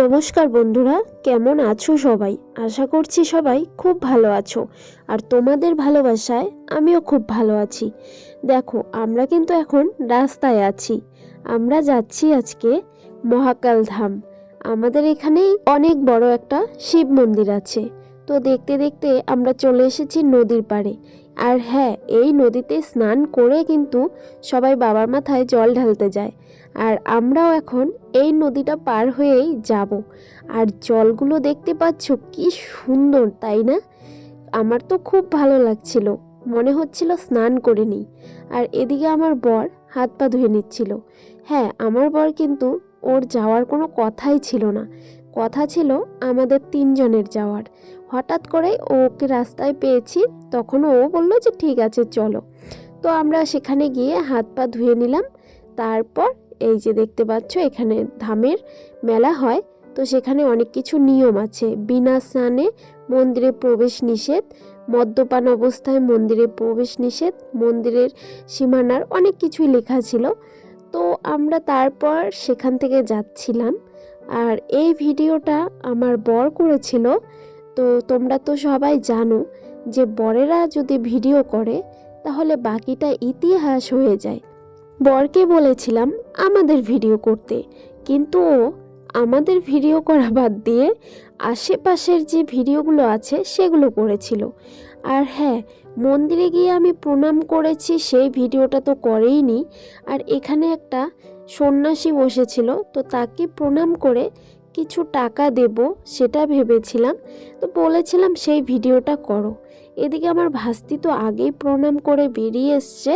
নমস্কার বন্ধুরা, কেমন আছো সবাই? আশা করছি সবাই খুব ভালো আছো। আর তোমাদের ভালোবাসায় আমিও খুব ভালো আছি। দেখো, আমরা কিন্তু এখন রাস্তায় আছি। আমরা যাচ্ছি আজকে মহাকাল ধাম। আমাদের এখানেই অনেক বড় একটা শিব মন্দির আছে। তো দেখতে দেখতে আমরা চলে এসেছি নদীর পাড়ে। আর হ্যাঁ এই নদীতে স্নান করে কিন্তু সবাই বাবার মাথায় জল ঢালতে যায়। আর আমরাও এখন এই নদীটা পার হয়েই যাব। আর জলগুলো দেখতে পাচ্ছ কি সুন্দর, তাই না? আমার তো খুব ভালো লাগছিল। মনে হচ্ছিল স্নান করে নিই। আর এদিকে আমার বর হাত পা ধুয়ে নিচ্ছিল। হ্যাঁ আমার বর কিন্তু ওর যাওয়ার কোনো কথাই ছিল না। কথা ছিল আমাদের তিনজনের যাওয়ার। হঠাৎ করে ওকে রাস্তায় পেয়েছি, তখন ও বলল যে ঠিক আছে, চলো। তো আমরা সেখানে গিয়ে হাত পা ধুয়ে নিলাম। তারপর এই যে দেখতে পাচ্ছ, এখানে ধামের মেলা হয়। তো সেখানে অনেক কিছু নিয়ম আছে। বিনা স্নানে মন্দিরে প্রবেশ নিষেধ, মদ্যপান অবস্থায় মন্দিরে প্রবেশ নিষেধ, মন্দিরের সীমানার অনেক কিছুই লেখা ছিল। তো আমরা তারপর সেখান থেকে যাচ্ছিলাম। আর এই ভিডিওটা আমার বর করেছিল, তো তোমরা তো সবাই জানো যে বরেরা যদি ভিডিও করে, তাহলে বাকিটা ইতিহাস হয়ে যায়। বরকে বলেছিলাম আমাদের ভিডিও করতে, কিন্তু ও আমাদের ভিডিও করা বাদ দিয়ে আশেপাশের যে ভিডিওগুলো আছে সেগুলো করেছিল। আর হ্যাঁ মন্দিরে গিয়ে আমি প্রণাম করেছি, সেই ভিডিওটা তো করেইনি। আর এখানে একটা সন্ন্যাসী বসেছিল, তো তাকে প্রণাম করে কিছু টাকা দেব সেটা ভেবেছিলাম। তো বলেছিলাম, সেই ভিডিওটা করো। এদিকে আমার ভাস্তি তো আগেই প্রণাম করে বেরিয়ে এসছে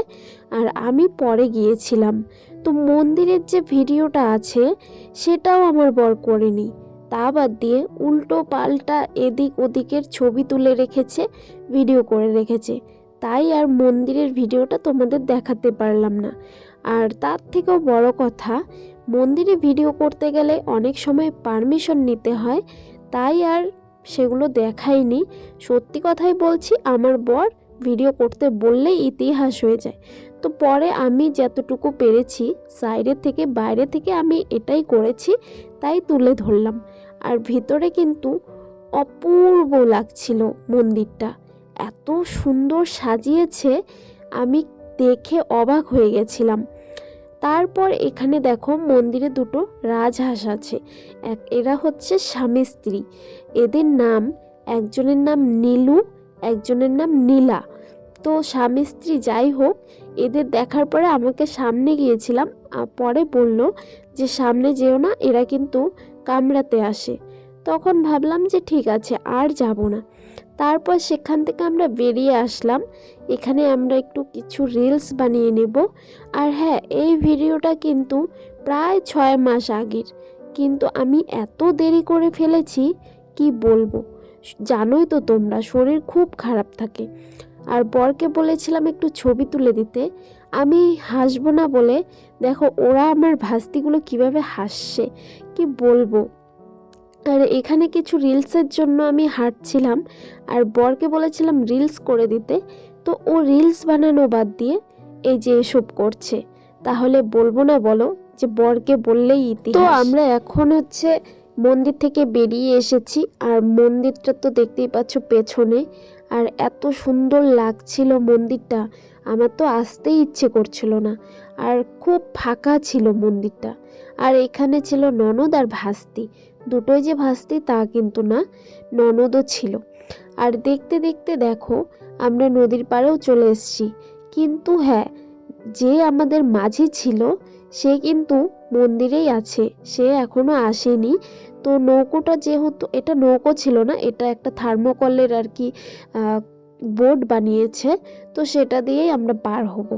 আর আমি পরে গিয়েছিলাম। তো মন্দিরের যে ভিডিওটা আছে, সেটাও আমার বর করেনি। তা বাদ দিয়ে উল্টো পাল্টা এদিক ওদিকের ছবি তুলে রেখেছে, ভিডিও করে রেখেছে। তাই আর মন্দিরের ভিডিওটা তোমাদের দেখাতে পারলাম না। আর তার থেকেও বড় কথা, মন্দিরে ভিডিও করতে গেলে অনেক সময় পারমিশন নিতে হয়, তাই আর সেগুলো দেখাইনি। সত্যি কথাই বলছি, আমার বর ভিডিও করতে বললেই ইতিহাস হয়ে যায়। তো পরে আমি যতটুকু পেরেছি সাইডের থেকে বাইরে থেকে আমি এটাই করেছি, তাই তুলে ধরলাম। আর ভিতরে কিন্তু অপূর্ব লাগছিল মন্দিরটা। এত সুন্দর সাজিয়েছে, আমি দেখে অবাক হয়ে গেছিলাম। তারপর এখানে দেখো মন্দিরে দুটো রাজহাঁস আছে। এক এরা হচ্ছে স্বামী স্ত্রী। এদের নাম, একজনের নাম নীলু, একজনের নাম নীলা। তো স্বামী স্ত্রী যাই হোক, এদের দেখার পরে আমাকে সামনে গিয়েছিলাম পরে বলল যে সামনে যেও না, এরা কিন্তু কামড়াতে আসে। তখন ভাবলাম যে ঠিক আছে, আর যাব না। তারপর সেখান থেকে আমরা বেরিয়ে আসলাম। এখানে আমরা একটু কিছু রিলস বানিয়ে নেব। আর হ্যাঁ এই ভিডিওটা কিন্তু প্রায় ছয় মাস আগের। কিন্তু আমি এত দেরি করে ফেলেছি, কি বলব? জানোই তো তোমরা, শরীর খুব খারাপ থাকে। আর বরকে বলেছিলাম একটু ছবি তুলে দিতে। আমি হাসবো না বলে, দেখো, ওরা আমার ভাস্তিগুলো কীভাবে হাসছে, কি বলব? আর এখানে কিছু রিলসের জন্য আমি হাঁটছিলাম আর বরকে বলেছিলাম রিলস করে দিতে। তো ও রিলস বানানো বাদ দিয়ে এই যে এসব করছে। তাহলে বলব না বলো যে বরকে বললেই ইতি তো আমরা এখন হচ্ছে মন্দির থেকে বেরিয়ে এসেছি আর মন্দিরটা তো দেখতেই পাচ্ছ পেছনে। আর এত সুন্দর লাগছিল মন্দিরটা। আমার তো আসতেই ইচ্ছে করছিল না। আর খুব ফাঁকা ছিল মন্দিরটা। আর এখানে ছিল ননদ আর ভাস্তি। দুটোই যে ভাস্তি, তা কিন্তু না, ননদও ছিল। আর দেখতে দেখতে দেখো, আমরা নদীর পাড়েও চলে এসেছি। কিন্তু হ্যাঁ যে আমাদের মাঝি ছিল, সে কিন্তু মন্দিরেই আছে। সে এখনও আসেনি। তো নৌকোটা যেহেতু, এটা নৌকো ছিল না, এটা একটা থার্মোকলের আর কি বোট বানিয়েছে, তো সেটা দিয়েই আমরা পার হব।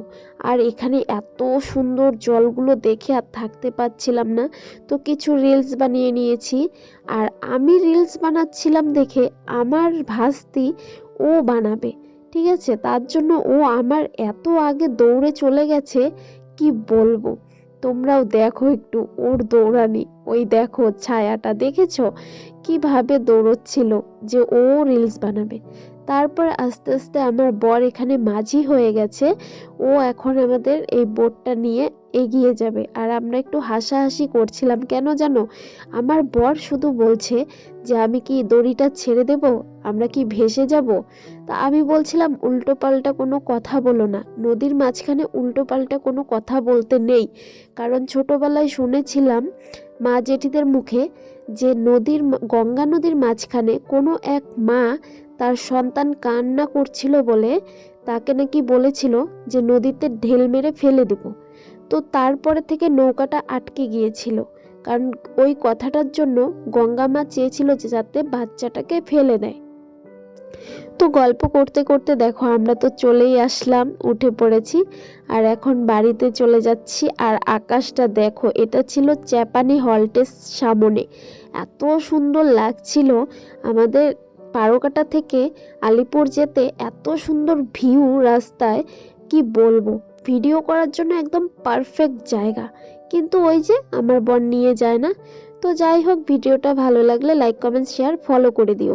আর এখানে এত সুন্দর জলগুলো দেখে আর থাকতে পারছিলাম না, তো কিছু রিলস বানিয়ে নিয়েছি। আর আমি রিলস বানাচ্ছিলাম দেখে আমার ভাস্তি ও বানাবে, ঠিক আছে? তার জন্য ও আমার এত আগে দৌড়ে চলে গেছে, কি বলব? তোমরাও দেখো একটু ওর দৌড়ানি, ওই দেখো ছায়াটা, দেখেছ? কীভাবে দৌড়চ্ছিল যে ও রিলস বানাবে। তারপর আস্তে আস্তে আমার বর এখানে মাঝি হয়ে গেছে। ও এখন আমাদের এই বোটটা নিয়ে এগিয়ে যাবে। আর আমরা একটু হাসাহাসি করছিলাম। কেন জানো? আমার বর শুধু বলছে যে, আমি কি দড়িটা ছেড়ে দেব? আমরা কি ভেসে যাব? তা আমি বলছিলাম, উল্টো পাল্টা কোনো কথা বলো না। নদীর মাঝখানে উল্টো পাল্টা কোনো কথা বলতে নেই। কারণ ছোটোবেলায় শুনেছিলাম মা জেঠিদের মুখে যে, নদীর, গঙ্গা নদীর মাঝখানে কোনো এক মা তার সন্তান কান্না করছিল বলে তাকে নাকি বলেছিল যে নদীতে ঢেল মেরে ফেলে দেব। তো তারপরে থেকে নৌকাটা আটকে গিয়েছিল। কারণ ওই কথাটার জন্য গঙ্গা মা চেয়েছিল যে যাতে বাচ্চাটাকে ফেলে দেয়। তো গল্প করতে করতে দেখো আমরা তো চলেই আসলাম, উঠে পড়েছি আর এখন বাড়িতে চলে যাচ্ছি। আর আকাশটা দেখো, এটা ছিল চ্যাপানি হল্টের সামনে। এত সুন্দর লাগছিল আমাদের পারোকাটা থেকে আলিপুর যেতে এত সুন্দর ভিউ রাস্তায়, কি বলব? ভিডিও করার জন্য একদম পারফেক্ট জায়গা। কিন্তু ওই যে আমার বর নিয়ে যায় না। তো যাই হোক, ভিডিওটা ভালো লাগলে লাইক কমেন্ট শেয়ার ফলো করে দিও।